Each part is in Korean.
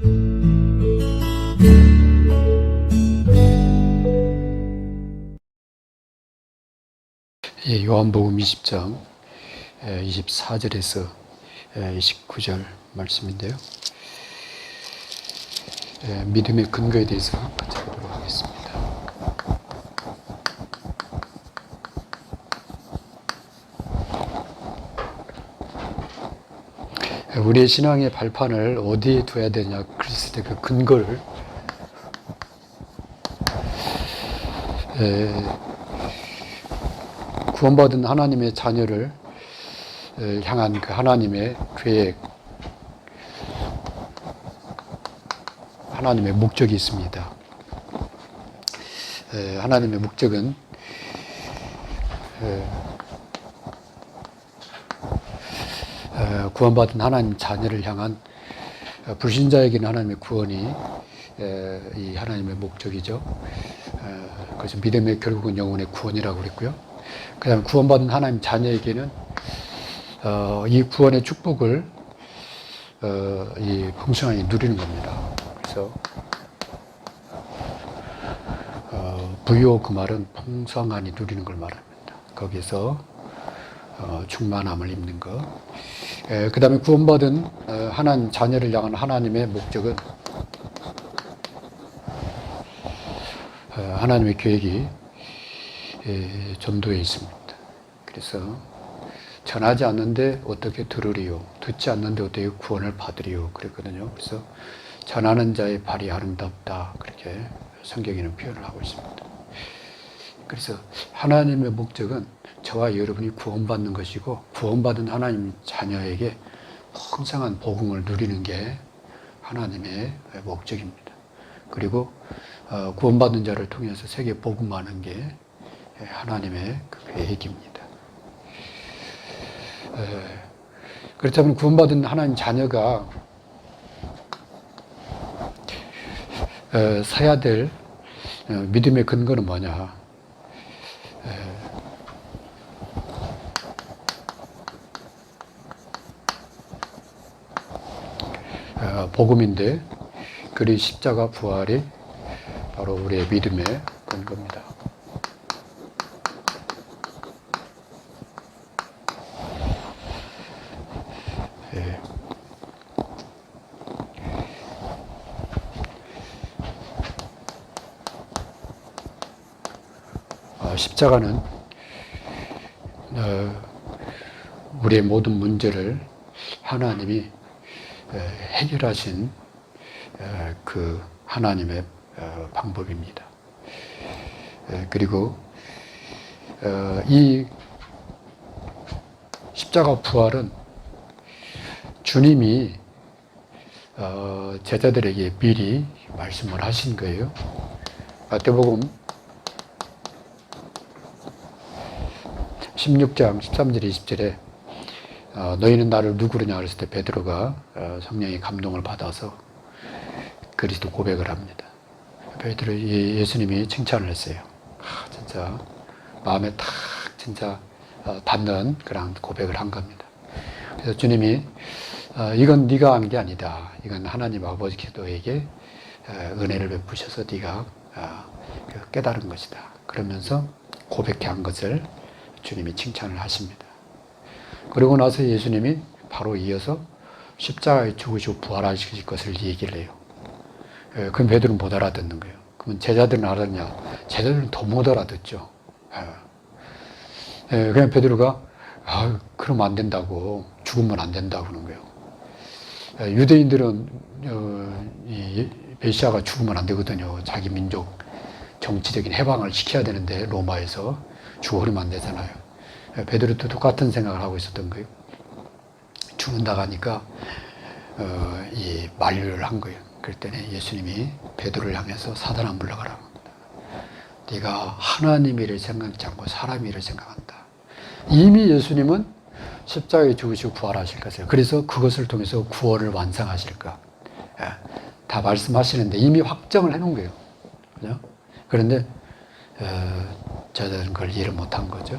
예, 요한복음 20장 24절에서 29절 말씀인데요. 예, 믿음의 근거에 대해서 같이 보도록 하겠습니다. 예, 우리의 신앙의 발판을 어디에 둬야 되냐 그랬을 때 그 근거를 예, 구원받은 하나님의 자녀를 에, 향한 그 하나님의 계획, 하나님의 목적이 있습니다. 에, 하나님의 목적은 에, 에, 구원받은 하나님 자녀를 향한 어, 불신자에게는 하나님의 구원이 에, 이 하나님의 목적이죠. 에, 그래서 믿음의 결국은 영혼의 구원이라고 그랬고요. 그다음 구원받은 하나님 자녀에게는 어, 이 구원의 축복을 어, 이 풍성하게 누리는 겁니다. 그래서 어, 부요 그 말은 풍성하니 누리는 걸 말합니다. 거기서 어, 충만함을 입는 것. 그 다음에 구원받은 어, 하나님 자녀를 향한 하나님의 목적은 어, 하나님의 계획이 예, 전도에 있습니다. 그래서 전하지 않는데 어떻게 들으리요? 듣지 않는데 어떻게 구원을 받으리요? 그랬거든요. 그래서 전하는 자의 발이 아름답다. 그렇게 성경에는 표현을 하고 있습니다. 그래서 하나님의 목적은 저와 여러분이 구원받는 것이고 구원받은 하나님 자녀에게 풍성한 복음을 누리는 게 하나님의 목적입니다. 그리고 어, 구원받는 자를 통해서 세계 복음하는 게 하나님의 그 계획입니다. 그렇다면 구원받은 하나님 자녀가 사야 될 어, 믿음의 근거는 뭐냐? 어, 복음인데 그리 십자가 부활이 바로 우리의 믿음의 근거입니다. 예. 어, 십자가는 어, 우리의 모든 문제를 하나님이 에, 해결하신 에, 그 하나님의 어, 방법입니다. 에, 그리고 어, 이 십자가 부활은 주님이 어, 제자들에게 미리 말씀을 하신 거예요. 마태복음 16장 13절 20절에 어, 너희는 나를 누구르냐 그랬을 때 베드로가 어, 성령의 감동을 받아서 그리스도 고백을 합니다. 베드로 예, 예수님이 칭찬을 했어요. 아, 진짜 마음에 탁 진짜 어, 닿는 그런 고백을 한 겁니다. 그래서 주님이 어, 이건 네가 한 게 아니다. 이건 하나님 아버지 너에게 어, 은혜를 베푸셔서 네가 어, 그 깨달은 것이다. 그러면서 고백해 한 것을 주님이 칭찬을 하십니다. 그리고 나서 예수님이 바로 이어서 십자가에 죽으시고 부활하실 것을 얘기를 해요. 예, 그럼 베드로는 못 알아듣는 거예요. 그러면 제자들은 알았냐? 제자들은 더 못 알아듣죠. 예, 그냥 베드로가 아, 그러면 안 된다고 죽으면 안 된다고 그러는 거예요. 예, 유대인들은 어, 이 메시아가 죽으면 안 되거든요. 자기 민족 정치적인 해방을 시켜야 되는데 로마에서 죽어버리면 안 되잖아요. 예, 베드로도 똑같은 생각을 하고 있었던 거예요. 죽는다고 하니까 어, 이 만류를 한 거예요. 때는 예수님이 베드로를 향해서 사단아 물러가라. 네가 하나님 일을 생각지 않고 사람 일을 생각한다. 이미 예수님은 십자가에 죽으시고 부활하실 것을 그래서 그것을 통해서 구원을 완성하실까 예, 다 말씀하시는데 이미 확정을 해놓은 거예요. 그죠? 그런데 어, 저들은 그걸 이해를 못한 거죠.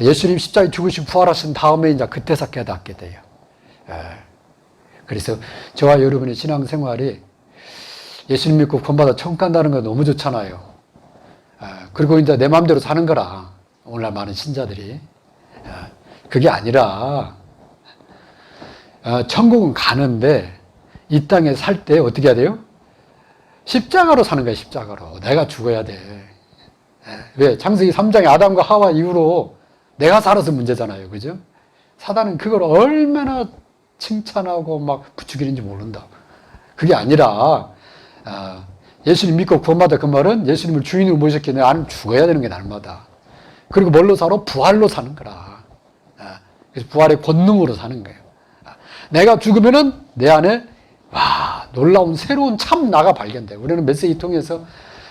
예수님 십자가에 죽으시고 부활하신 다음에 이제 그때서 깨닫게 돼요. 예. 그래서 저와 여러분의 신앙생활이 예수님 믿고 구원받아 천국 간다는 거 너무 좋잖아요. 아, 그리고 이제 내 마음대로 사는 거라. 오늘날 많은 신자들이. 아, 그게 아니라, 아, 천국은 가는데, 이 땅에 살 때 어떻게 해야 돼요? 십자가로 사는 거야, 십자가로. 내가 죽어야 돼. 예, 왜? 창세기 3장에 아담과 하와 이후로 내가 살아서 문제잖아요. 그죠? 사단은 그걸 얼마나 칭찬하고 막 부추기는지 모른다. 그게 아니라, 아, 예수님 믿고 구원받아 그 말은 예수님을 주인으로 모셨기에 나는 죽어야 되는 게 날마다. 그리고 뭘로 살아? 부활로 사는 거라. 아, 그래서 부활의 권능으로 사는 거예요. 아, 내가 죽으면은 내 안에 와 놀라운 새로운 참 나가 발견돼. 우리는 메시지 통해서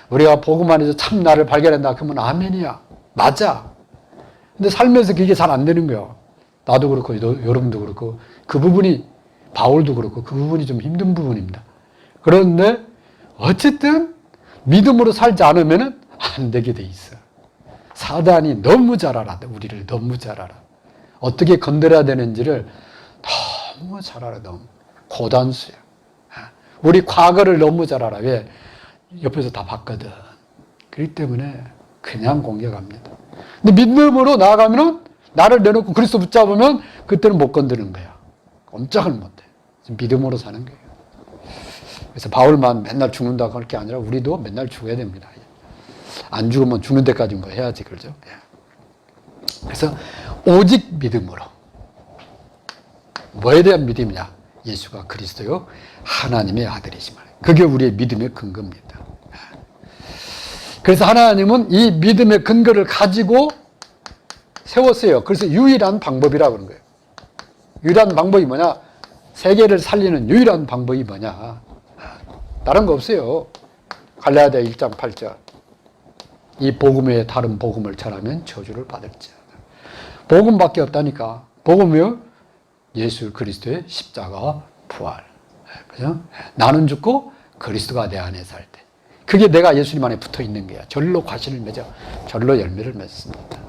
우리가 복음 안에서 참 나를 발견한다. 그러면 아멘이야. 맞아. 근데 살면서 그게 잘 안 되는 거야. 나도 그렇고 너, 여러분도 그렇고 그 부분이 바울도 그렇고 그 부분이 좀 힘든 부분입니다. 그런데 어쨌든 믿음으로 살지 않으면 안 되게 돼 있어. 사단이 너무 잘 알아. 우리를 너무 잘 알아. 어떻게 건드려야 되는지를 너무 잘 알아. 너무 고단수야. 우리 과거를 너무 잘 알아. 왜? 옆에서 다 봤거든. 그렇기 때문에 그냥 공격합니다. 근데 믿음으로 나아가면은 나를 내놓고 그리스도 붙잡으면 그때는 못 건드는 거야. 꼼짝을 못 해. 믿음으로 사는 거예요. 그래서 바울만 맨날 죽는다고 할 게 아니라 우리도 맨날 죽어야 됩니다. 안 죽으면 죽는 데까지 뭐 해야지, 그죠? 예. 그래서 오직 믿음으로. 뭐에 대한 믿음이냐? 예수가 그리스도요, 하나님의 아들이시말. 그게 우리의 믿음의 근거입니다. 예. 그래서 하나님은 이 믿음의 근거를 가지고 세웠어요. 그래서 유일한 방법이라고 그런 거예요. 유일한 방법이 뭐냐? 세계를 살리는 유일한 방법이 뭐냐? 다른 거 없어요. 갈라디아 1장 8절. 이 복음 외에 다른 복음을 전하면 저주를 받을지. 복음밖에 없다니까. 복음이요? 예수 그리스도의 십자가 부활. 그죠? 나는 죽고 그리스도가 내 안에 살 때. 그게 내가 예수님 안에 붙어 있는 거야. 절로 과실을 맺어. 절로 열매를 맺습니다.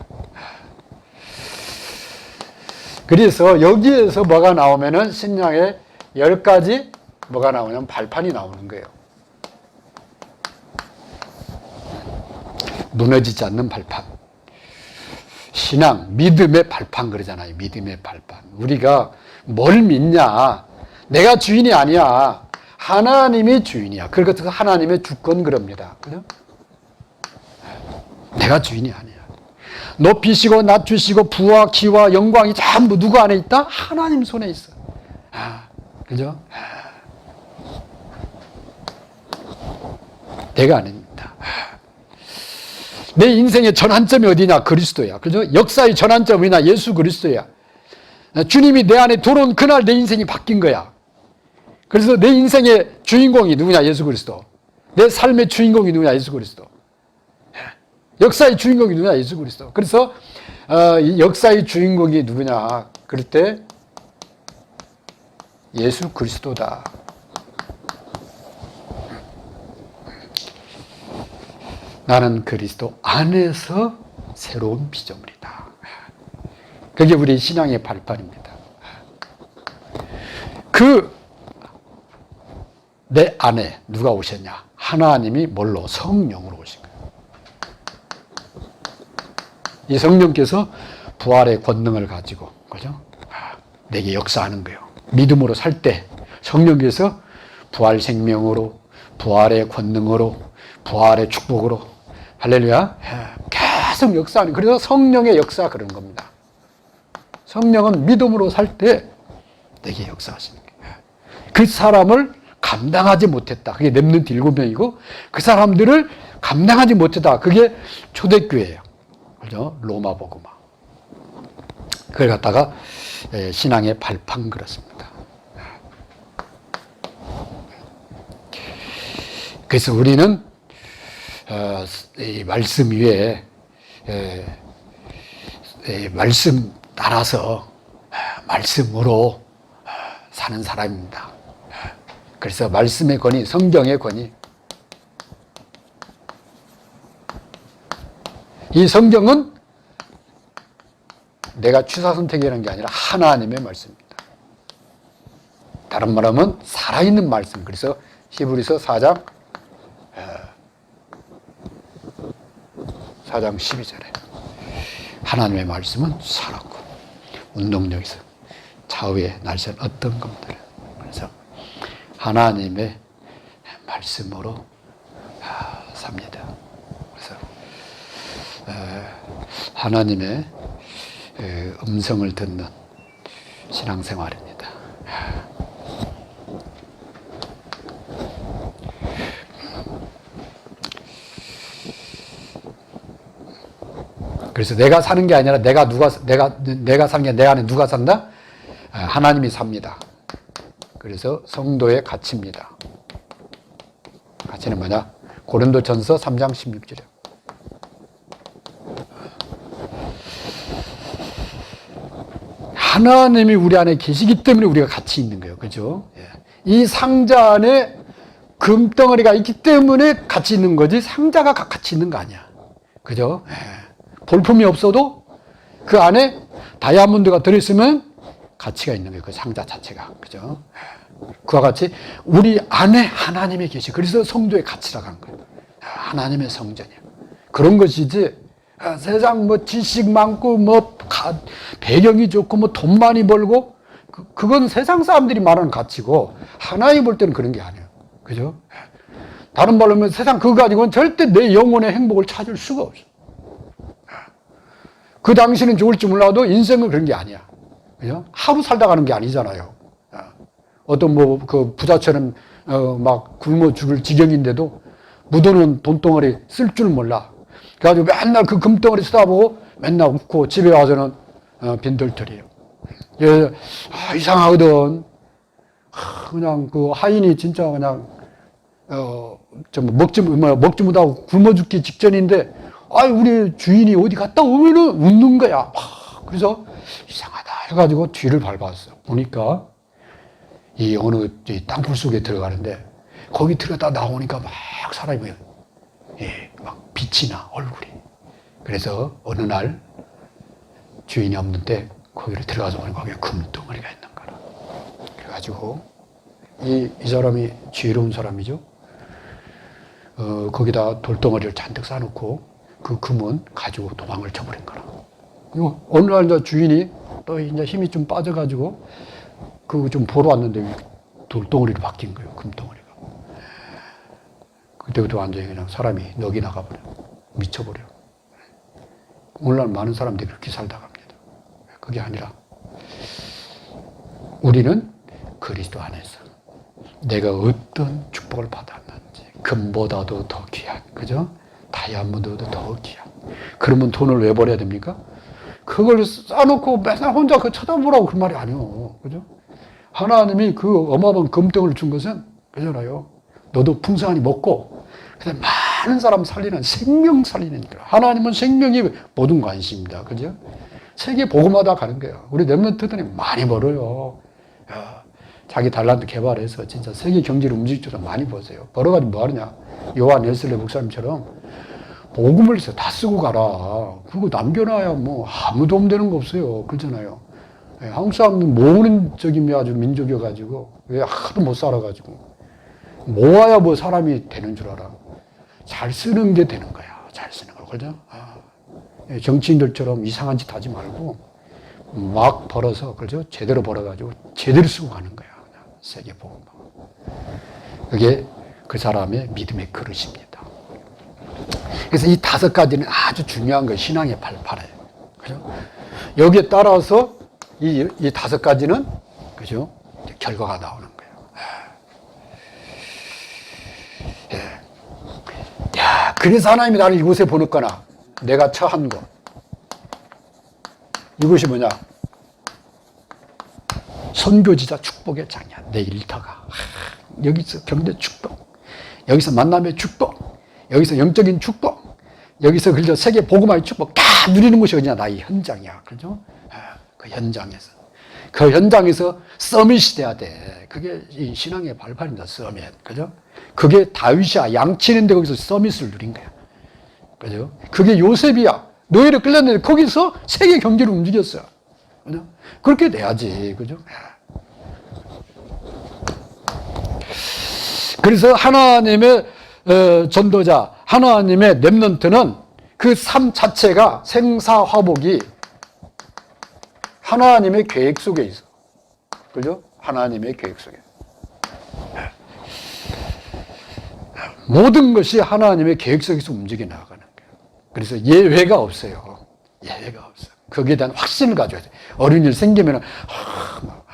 그래서 여기에서 뭐가 나오면은 신약에 열 가지 뭐가 나오냐면 발판이 나오는 거예요. 무너지지 않는 발판. 신앙, 믿음의 발판 그러잖아요. 믿음의 발판. 우리가 뭘 믿냐? 내가 주인이 아니야. 하나님이 주인이야. 그것도 하나님의 주권 그럽니다. 그죠? 내가 주인이 아니야. 높이시고 낮추시고 부와 기와 영광이 전부 누구 안에 있다? 하나님 손에 있어. 아, 그죠? 내가 아닙니다. 내 인생의 전환점이 어디냐? 그리스도야. 그죠? 역사의 전환점이나 예수 그리스도야. 주님이 내 안에 들어온 그날 내 인생이 바뀐 거야. 그래서 내 인생의 주인공이 누구냐? 예수 그리스도. 내 삶의 주인공이 누구냐? 예수 그리스도. 역사의 주인공이 누구냐? 예수 그리스도. 그래서 어, 역사의 주인공이 누구냐? 그럴 때 예수 그리스도다. 나는 그리스도 안에서 새로운 피조물이다. 그게 우리 신앙의 발판입니다. 그 내 안에 누가 오셨냐? 하나님이 뭘로? 성령으로 오신 거예요. 이 성령께서 부활의 권능을 가지고, 그죠? 내게 역사하는 거예요. 믿음으로 살 때 성령께서 부활 생명으로, 부활의 권능으로, 부활의 축복으로, 할렐루야. 계속 역사하는, 그래서 성령의 역사 그런 겁니다. 성령은 믿음으로 살 때 내게 역사하시는 거예요. 그 사람을 감당하지 못했다. 그게 렘넌트 일곱 명이고 그 사람들을 감당하지 못했다. 그게 초대교회예요. 그죠? 로마 복음화. 그걸 갖다가 신앙의 발판 그렇습니다. 그래서 우리는 어, 이 말씀 위에 말씀 따라서 말씀으로 사는 사람입니다. 그래서 말씀의 권위, 성경의 권위. 이 성경은 내가 취사 선택이라는 게 아니라 하나님의 말씀입니다. 다른 말하면 살아있는 말씀. 그래서 히브리서 4장 4장 12절에 하나님의 말씀은 살았고 운동력 있어 좌우의 날선 어떤 것들 하나님의 말씀으로 아, 삽니다. 그래서 에, 하나님의 에, 음성을 듣는 신앙생활입니다. 그래서 내가 사는 게 아니라 내가 누가 내가 내가 사는 게 내 안에 누가 산다? 아, 하나님이 삽니다. 그래서 성도의 가치입니다. 가치는 뭐냐? 고린도 전서 3장 16절에 하나님이 우리 안에 계시기 때문에 우리가 같이 있는 거예요. 그죠? 예. 이 상자 안에 금덩어리가 있기 때문에 같이 있는 거지 상자가 같이 있는 거 아니야. 그죠? 예. 볼품이 없어도 그 안에 다이아몬드가 들어있으면 가치가 있는 거예요. 그 상자 자체가. 그죠? 예. 그와 같이 우리 안에 하나님이 계시. 그래서 성도의 가치라고 하는 거예요. 하나님의 성전이야. 그런 것이지 아, 세상 뭐 지식 많고 뭐 가, 배경이 좋고 뭐 돈 많이 벌고 그, 그건 세상 사람들이 말하는 가치고 하나님 볼 때는 그런 게 아니에요. 그죠? 다른 말로 하면 세상 그거 가지고는 절대 내 영혼의 행복을 찾을 수가 없어. 그 당시는 좋을지 몰라도 인생은 그런 게 아니야. 하루 살다 가는 게 아니잖아요. 어떤 뭐 그 부자처럼 어 막 굶어 죽을 지경인데도 묻어놓은 돈덩어리 쓸 줄 몰라. 그래가지고 맨날 그 금덩어리 쓰다 보고 맨날 웃고 집에 와서는 어, 빈털털이에요. 예, 아, 이상하거든. 아, 그냥 그 하인이 진짜 그냥 어좀 먹지 뭐 먹지 못하고 굶어 죽기 직전인데 아 우리 주인이 어디 갔다 오면은 웃는 거야. 와, 그래서 이상하다 해가지고 뒤를 밟았어. 보니까 이 어느 이 땅굴 속에 들어가는데 거기 들어다 나오니까 막 사람이 예, 막 빛이 나 얼굴이. 그래서 어느 날 주인이 없는데 거기를 들어가서 보니까 거기에 금덩어리가 있는 거라. 그래가지고 이, 이 사람이 지혜로운 사람이죠. 어, 거기다 돌덩어리를 잔뜩 쌓아놓고 그 금은 가지고 도망을 쳐버린 거라. 어느 날 주인이 또 이제 힘이 좀 빠져가지고 그좀 보러 왔는데 돌덩어리로 바뀐 거예요. 금덩어리가. 그때부터 완전히 그냥 사람이 넋이 나가버려. 미쳐버려. 오늘날 많은 사람들이 그렇게 살다 갑니다. 그게 아니라 우리는 그리스도 안에서 내가 어떤 축복을 받았는지 금보다도 더 귀한 그죠? 다이아몬드도 더 귀한 그러면 돈을 왜 버려야 됩니까? 그걸 쌓아놓고 맨날 혼자 그 쳐다보라고 그 말이 아니요 그죠? 하나님이 그 어마어마한 금덩을 준 것은 그잖아요 너도 풍성하니 먹고 그다음 많은 사람 살리는 생명 살리는 일. 하나님은 생명이 모든 관심입니다. 그죠? 세계 복음하다 가는 거예요. 우리 랩런트들이 많이 벌어요. 야, 자기 달란트 개발해서 진짜 세계 경제를 움직일 줄 많이 버세요. 벌어가지고 뭐 하느냐? 요한 헬슬레 목사님처럼 복음을 해서 다 쓰고 가라. 그거 남겨놔야 뭐 아무 도움 되는 거 없어요. 그러잖아요. 예, 한국 사람은 모으는 적이 아주 민족이어가지고 왜 하도 못 살아가지고 모아야 뭐 사람이 되는 줄 알아. 잘 쓰는 게 되는 거야. 잘 쓰는 거. 그죠? 아, 정치인들처럼 이상한 짓 하지 말고 막 벌어서, 그죠? 제대로 벌어가지고 제대로 쓰고 가는 거야. 그냥 세계 보고. 그게 그 사람의 믿음의 그릇입니다. 그래서 이 다섯 가지는 아주 중요한 거 신앙의 발판이에요. 그죠? 여기에 따라서 이, 이 다섯 가지는, 그죠? 결과가 나오는 거예요. 야, 그래서 하나님이 나를 이곳에 보냈거나 내가 처한 것. 이것이 뭐냐? 선교지자 축복의 장이야. 내 일터가. 하, 여기서 경제 축복. 여기서 만남의 축복. 여기서 영적인 축복. 여기서 그저 세계 복음화의 축복 다 누리는 것이 어디냐? 나의 현장이야. 그죠? 아, 그 현장에서. 그 현장에서 서밋이 돼야 돼. 그게 이 신앙의 발판입니다. 서밋. 그죠? 그게 다윗이야. 양치는데 거기서 서밋을 누린 거야. 그죠? 그게 요셉이야. 노예를 끌렸는데 거기서 세계 경제를 움직였어. 그죠? 그렇게 돼야지. 그죠? 그래서 하나님의 어, 전도자, 하나님의 랩런트는 그 삶 자체가 생사화복이 하나님의 계획 속에 있어. 그죠? 하나님의 계획 속에. 모든 것이 하나님의 계획 속에서 움직여 나가는 거예요. 그래서 예외가 없어요. 예외가 없어. 거기에 대한 확신을 가져야 돼. 어려운 일 막,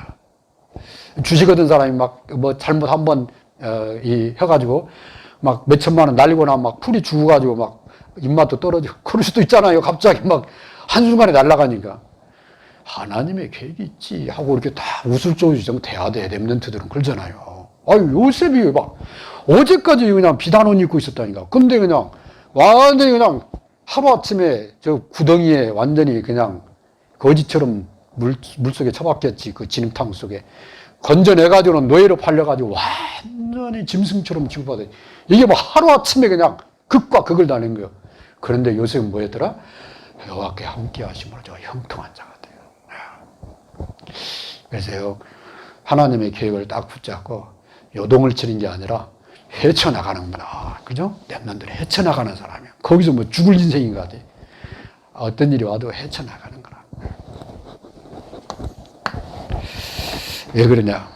주식 얻은 사람이 막, 뭐, 잘못 한 번, 어, 이, 해가지고, 막, 몇천만 원 날리고 나면 막, 풀이 죽어가지고 막, 입맛도 떨어지고, 그럴 수도 있잖아요. 갑자기 막, 한순간에 날아가니까. 하나님의 계획이 있지. 하고 이렇게 다 우술조주정 돼야 돼. 랩런트들은 그러잖아요. 아유, 요셉이 막, 어제까지 그냥 비단 옷 입고 있었다니까. 근데 그냥, 완전히 그냥, 하루아침에 저 구덩이에 완전히 그냥 거지처럼 물, 물 속에 처박혔지. 그 진흙탕 속에. 건져내가지고는 노예로 팔려가지고 완전히 짐승처럼 취급받아. 이게 뭐 하루아침에 그냥 극과 극을 다닌 거예요. 그런데 요셉은 뭐였더라? 여호와께 함께 하심으로 저 형통한 자가 돼요. 그래서요, 하나님의 계획을 딱 붙잡고 요동을 치는 게 아니라 헤쳐나가는구나. 그죠? 랩런들이 헤쳐나가는 사람이야. 거기서 뭐 죽을 인생인 것 같아. 어떤 일이 와도 헤쳐나가는 거라. 왜 그러냐?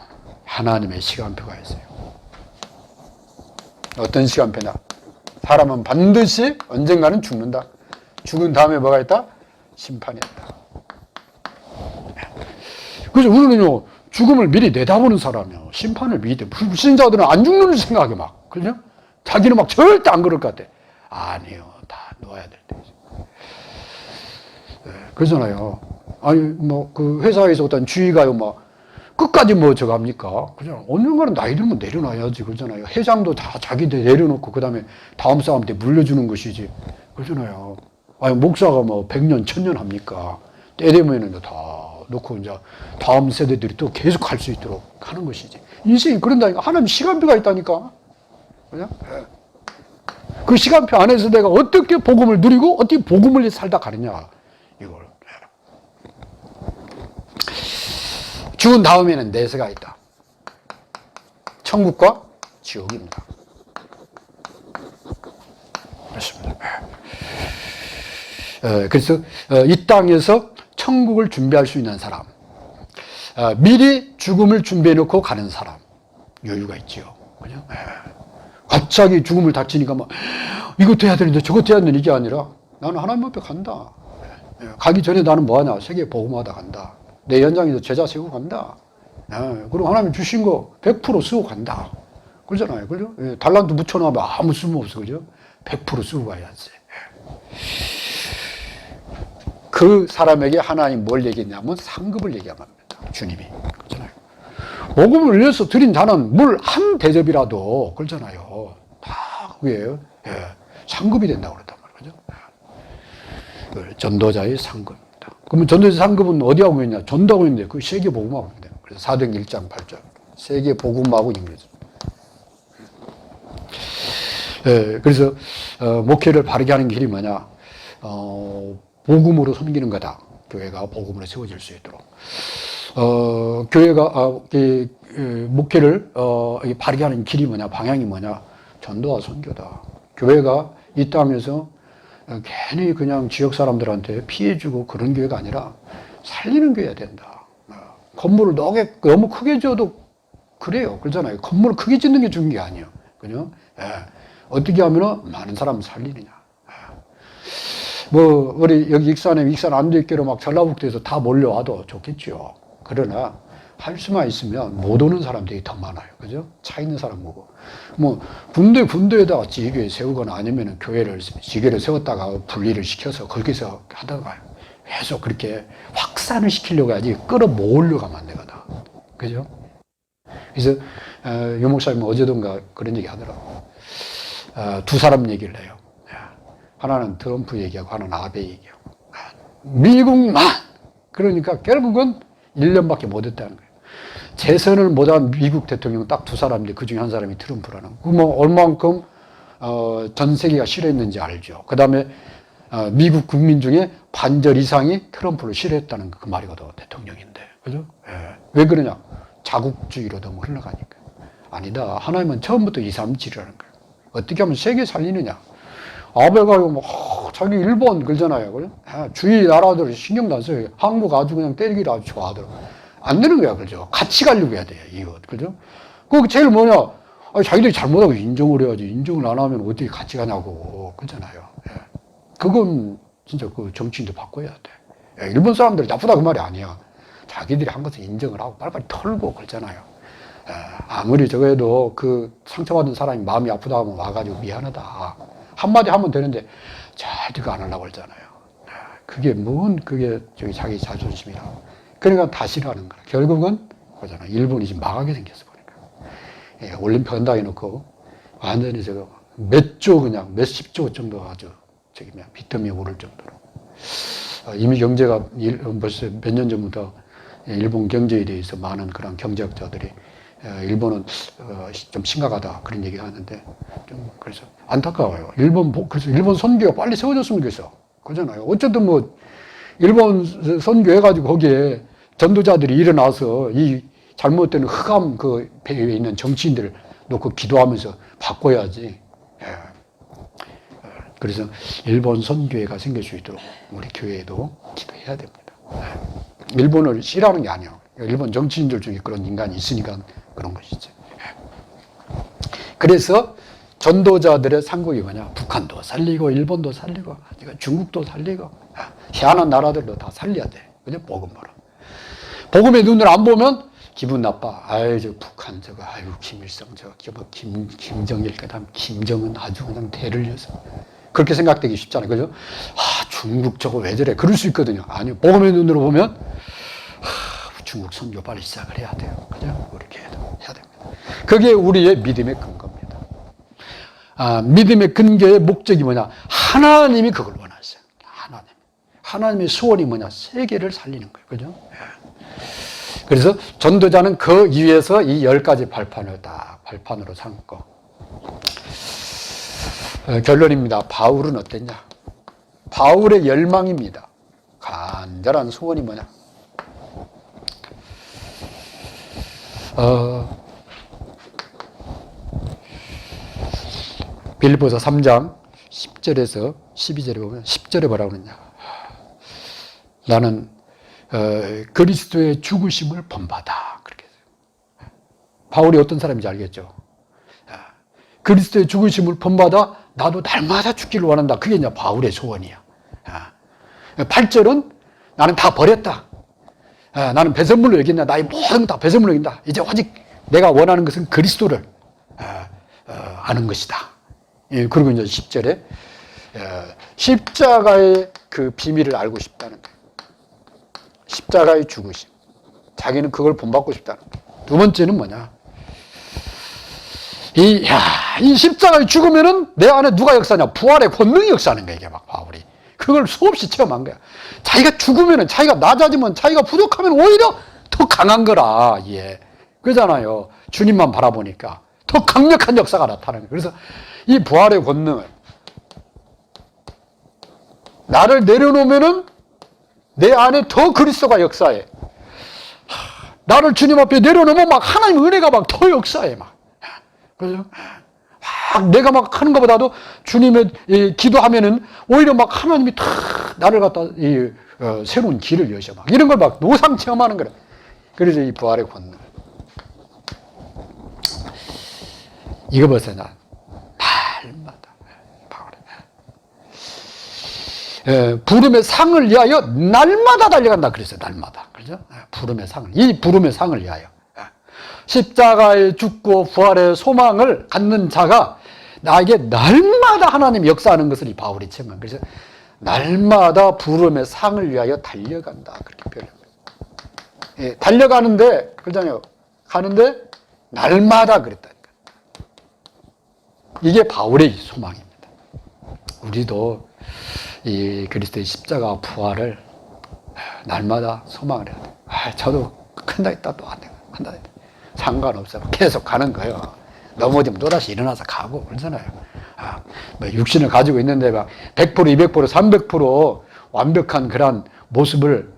하나님의 시간표가 있어요. 어떤 시간표냐? 사람은 반드시 언젠가는 죽는다. 죽은 다음에 뭐가 있다? 심판이 있다. 그래서 우리는요, 죽음을 미리 내다보는 사람이요. 심판을 미리 대 불신자들은 안 죽는 줄 생각해, 막. 그죠? 자기는 막 절대 안 그럴 것 같아. 아니요. 다 놓아야 될 때. 네, 그러잖아요. 아니, 뭐, 그 회사에서 어떤 주의가요, 막, 끝까지 뭐 저거 합니까? 그죠? 언젠가는 나이 들면 내려놔야지. 그러잖아요. 회장도 다 자기들 내려놓고, 그 다음에 다음 사람 때 물려주는 것이지. 그러잖아요. 아니, 목사가 뭐, 100년, 1000년 합니까? 때 되면은 다 놓고 이제 다음 세대들이 또 계속 할 수 있도록 하는 것이지. 인생이 그런다니까. 하나님 시간표가 있다니까. 그죠? 예. 그 시간표 안에서 내가 어떻게 복음을 누리고 어떻게 복음을 살다 가느냐. 이걸. 죽은 다음에는 내세가 있다. 천국과 지옥입니다. 그렇습니다. 예. 그래서 어, 이 땅에서 천국을 준비할 수 있는 사람, 어, 미리 죽음을 준비해 놓고 가는 사람, 여유가 있지요. 예. 갑자기 죽음을 닥치니까 막, 이것도 해야 되는데 저것도 해야 되는 이게 아니라 나는 하나님 앞에 간다. 예. 가기 전에 나는 뭐 하냐? 세계 복음하다 간다. 내 연장에서 제자 세우고 간다. 예. 그리고 하나님 주신 거 100% 쓰고 간다. 그러잖아요. 그죠? 예. 달란트 묻혀놓으면 아무 쓸모 없어. 그죠? 100% 쓰고 가야지. 그 사람에게 하나님 뭘 얘기했냐면 상급을 얘기합니다. 주님이. 그렇잖아요. 복음을 위해서 드린 자는 물 한 대접이라도 그렇잖아요. 다 그게 예, 상급이 된다고 그랬단 말이죠. 그 전도자의 상급입니다. 그러면 전도자 상급은 어디하고 있냐? 전도하고 있는데 그 세계 복음하고 있는데. 그래서 사도행 1장 8절. 세계 복음하고 있는 거죠. 예, 그래서 어, 목회를 바르게 하는 길이 뭐냐? 어, 복음으로 섬기는 거다. 교회가 복음으로 세워질 수 있도록. 어, 교회가, 아, 이, 이, 목회를, 어, 이 바르게 하는 길이 뭐냐, 방향이 뭐냐, 전도와 선교다. 교회가 이 땅에서 어, 괜히 그냥 지역 사람들한테 피해주고 그런 교회가 아니라 살리는 교회가 된다. 어, 건물을 너무, 크게 지어도 그래요. 그러잖아요. 건물을 크게 짓는 게 중요한 게 아니에요. 그죠? 예. 어떻게 하면 많은 사람을 살리느냐. 뭐 우리 여기 익산에 익산 안도있기로 막 전라북도에서 다 몰려와도 좋겠죠. 그러나 할 수만 있으면 못 오는 사람들이 더 많아요. 그죠? 차 있는 사람 보고. 뭐 군대 군대에다가 지교회 세우거나 아니면 교회를 지교를 세웠다가 분리를 시켜서 거기서 하다가 계속 그렇게 확산을 시키려고 하지 끌어 모으려고 하면 안 되거든. 그죠? 그래서 어, 유 목사님 어제던가 그런 얘기 하더라고. 어, 두 사람 얘기를 해요. 하나는 트럼프 얘기하고 하나는 아베 얘기하고. 미국만! 그러니까 결국은 1년밖에 못 했다는 거예요. 재선을 못한 미국 대통령 딱 두 사람인데 그 중에 한 사람이 트럼프라는. 그뭐 얼만큼 어, 전 세계가 싫어했는지 알죠. 그 다음에 어, 미국 국민 중에 반절 이상이 트럼프를 싫어했다는 그 말이거든. 대통령인데. 그죠? 예. 왜 그러냐? 자국주의로 너무 흘러가니까. 아니다. 하나님은 처음부터 2, 3, 7이라는 거예요. 어떻게 하면 세계 살리느냐. 아베가 뭐 자기 일본 그러잖아요. 그래? 아, 주위 나라들 신경도 안 써요. 한국 아주 그냥 때리기를 아주 좋아하더라고. 안 되는 거야, 그죠? 같이 가려고 해야 돼요, 이것, 그죠? 그 제일 뭐냐? 아니, 자기들이 잘못하고 인정을 해야지. 인정을 안 하면 어떻게 같이 가냐고. 그러잖아요. 예. 그건 진짜 그 정치인도 바꿔야 돼. 예, 일본 사람들이 나쁘다 그 말이 아니야. 자기들이 한 것을 인정을 하고 빨리빨리 털고 그러잖아요. 예, 아무리 저거 해도 그 상처받은 사람이 마음이 아프다 하면 와가지고 미안하다. 한마디 하면 되는데 절대가 안 하려고 그러잖아요. 예, 그게 뭔 그게 저기 자기 자존심이라. 그러니까 다시라는 거야. 결국은 그거잖아. 일본이 지금 망하게 생겼어 보니까. 예, 올림픽 한다 해놓고 완전히 저거 몇조 그냥 몇십 조 정도 아주 저기 뭐야 비텀이 오를 정도로. 어, 이미 경제가 일- 벌써 몇 년 전부터 일본 경제에 대해서 많은 그런 경제학자들이 어, 일본은 어, 시- 좀 심각하다 그런 얘기가 하는데 좀 그래서 안타까워요. 일본 보- 그래서 일본 선교가 빨리 세워졌으면 좋겠어. 그잖아요. 어쨌든 뭐 일본 선교 해가지고 거기에 전도자들이 일어나서 이 잘못된 흑암 그 배에 있는 정치인들 놓고 기도하면서 바꿔야지. 예. 어, 그래서 일본 선교회가 생길 수 있도록 우리 교회에도 기도해야 됩니다. 예. 일본을 싫어하는 게 아니에요. 일본 정치인들 중에 그런 인간이 있으니까 그런 것이죠. 예. 그래서 전도자들의 상국이 뭐냐? 북한도 살리고 일본도 살리고 중국도 살리고 아, 희한한 나라들도 다 살려야 돼. 그죠? 복음으로. 복음의 눈을 안 보면 기분 나빠. 아이 저 북한 저거 아유 김일성 저거 뭐김 김정일 그 다음 김정은 아주 그냥 대를 이어서 그렇게 생각되기 쉽잖아요. 그죠? 아 중국 저거 왜 저래? 그럴 수 있거든요. 아니요. 복음의 눈으로 보면 아, 중국 선교 빨리 시작을 해야 돼요. 그죠? 그렇게 해야 됩니다. 그게 우리의 믿음의 근거입니다. 아, 믿음의 근거의 목적이 뭐냐? 하나님이 그걸 원하세요. 하나님. 하나님의 소원이 뭐냐? 세계를 살리는 거예요. 그죠? 예. 그래서 전도자는 그 위에서 이 열 가지 발판을 딱 발판으로 삼고 어, 결론입니다. 바울은 어땠냐? 바울의 열망입니다. 간절한 소원이 뭐냐? 어, 빌보서 3장 10절에서 12절에 보면 10절에 뭐라고 그러냐? 나는 어, 그리스도의 죽으심을 본받아. 그렇게 해요. 바울이 어떤 사람인지 알겠죠? 아, 그리스도의 죽으심을 본받아 나도 날마다 죽기를 원한다. 그게 이제 바울의 소원이야. 아, 8절은 나는 다 버렸다. 아, 나는 배설물로 여긴다. 나의 모든 다 배설물로 여긴다. 이제 오직 내가 원하는 것은 그리스도를 아, 어, 아는 것이다. 예, 그리고 이제 10절에 어, 십자가의 그 비밀을 알고 싶다는 거예요. 십자가의 죽으심. 자기는 그걸 본받고 싶다는 거예요. 두 번째는 뭐냐? 이, 야, 이 십자가의 죽으면은 내 안에 누가 역사냐? 부활의 권능이 역사하는 거야, 이게 막 바울이. 그걸 수없이 체험한 거야. 자기가 죽으면은, 자기가 낮아지면, 자기가 부족하면 오히려 더 강한 거라, 예. 그러잖아요. 주님만 바라보니까. 더 강력한 역사가 나타나는 거예요. 그래서 이 부활의 권능을 나를 내려놓으면은 내 안에 더 그리스도가 역사해. 하, 나를 주님 앞에 내려놓으면 막 하나님 은혜가 막 더 역사해 막. 그죠? 막 내가 막 하는 것보다도 주님의 이 기도하면은 오히려 막 하나님이 탁 나를 갖다 이 어, 새로운 길을 여셔 막 이런 걸 막 노상 체험하는 거래. 그래서 이 부활의 권능. 이거 나 날마다 바울이 에, 부름의 상을 위하여 날마다 달려간다 그랬어요. 날마다. 그죠? 에, 부름의 상을. 이 부름의 상을 위하여. 에. 십자가에 죽고 부활의 소망을 갖는 자가 나에게 날마다 하나님 역사하는 것을 이 바울이 체험한. 그래서 날마다 부름의 상을 위하여 달려간다. 그렇게 표현합니다. 예, 달려가는데, 그러잖아요. 가는데 날마다 그랬다니까. 이게 바울의 소망입니다. 우리도 이 그리스도의 십자가 부활을 날마다 소망을 해야 돼. 아, 저도 큰다 했다 또안 돼. 한다 했다. 상관없어. 계속 가는 거예요. 넘어지면 또다시 일어나서 가고 그러잖아요. 아, 뭐 육신을 가지고 있는데 막 100%, 200%, 300% 완벽한 그런 모습을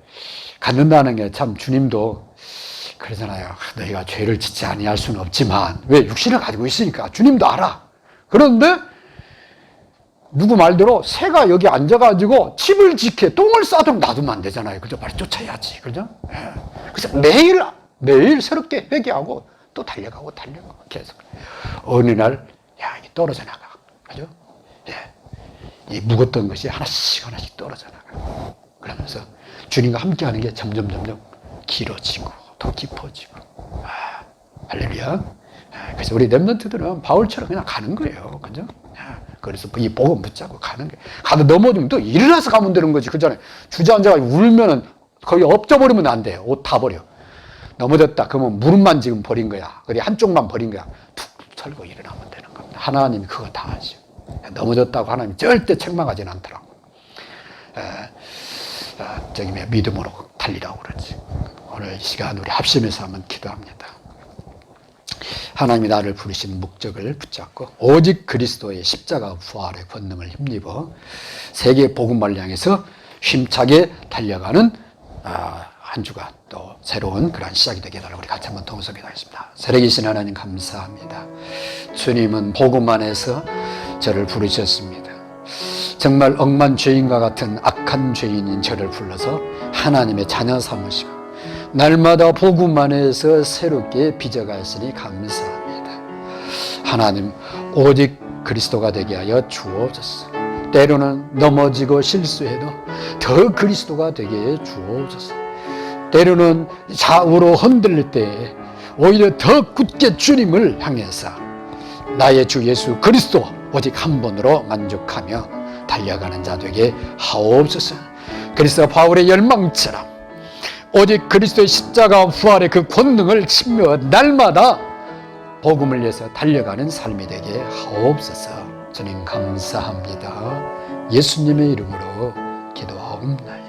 갖는다는 게 참 주님도 그러잖아요. 아, 너희가 죄를 짓지 아니할 수는 없지만 왜 육신을 가지고 있으니까 주님도 알아. 그런데 누구 말대로 새가 여기 앉아가지고 집을 지켜 똥을 싸도록 놔두면 안 되잖아요. 그죠? 빨리 쫓아야지. 그죠? 예. 그래서 매일 매일 새롭게 회개하고 또 달려가고 달려가고 계속 어느 날 야, 이게 떨어져 나가. 그죠? 예. 이 묵었던 것이 하나씩 하나씩 떨어져 나가. 그러면서 주님과 함께 하는 게 점점 점점 길어지고 더 깊어지고. 아, 할렐루야. 아, 그래서 우리 랩런트들은 바울처럼 그냥 가는 거예요. 그죠? 아, 그래서 이 복음 붙잡고 가는 거예요. 가다 넘어지면 또 일어나서 가면 되는 거지. 그잖아요. 주저앉아가 울면은 거의 엎져버리면 안 돼. 옷다 버려. 넘어졌다. 그러면 무릎만 지금 버린 거야. 그래 한쪽만 버린 거야. 툭 털고 일어나면 되는 겁니다. 하나님이 그거 다 하죠. 넘어졌다고 하나님 절대 책망하지는 않더라고. 에, 아, 저기 뭐 믿음으로 달리라고 그러지. 오늘 이 시간 우리 합심해서 한번 기도합니다. 하나님이 나를 부르신 목적을 붙잡고 오직 그리스도의 십자가 부활의 권능을 힘입어 세계 복음을 향해서 힘차게 달려가는 아, 한 주가 또 새로운 그런 시작이 되게 해달라고 우리 같이 한번 동서 기도하겠습니다. 살아계신 하나님 감사합니다. 주님은 복음 안에서 저를 부르셨습니다. 정말 억만 죄인과 같은 악한 죄인인 저를 불러서 하나님의 자녀 삼으시고 날마다 복음 안에서 새롭게 빚어가시니 감사합니다. 하나님 오직 그리스도가 되게 하여 주옵소서. 때로는 넘어지고 실수해도 더 그리스도가 되게 해 주옵소서. 때로는 좌우로 흔들릴 때 오히려 더 굳게 주님을 향해서 나의 주 예수 그리스도 오직 한 번으로 만족하며 달려가는 자 되게 하옵소서. 그리스도 바울의 열망처럼 오직 그리스도의 십자가 부활의 그 권능을 신묘 날마다 복음을 위해서 달려가는 삶이 되게 하옵소서. 주님 감사합니다. 예수님의 이름으로 기도하옵나이다.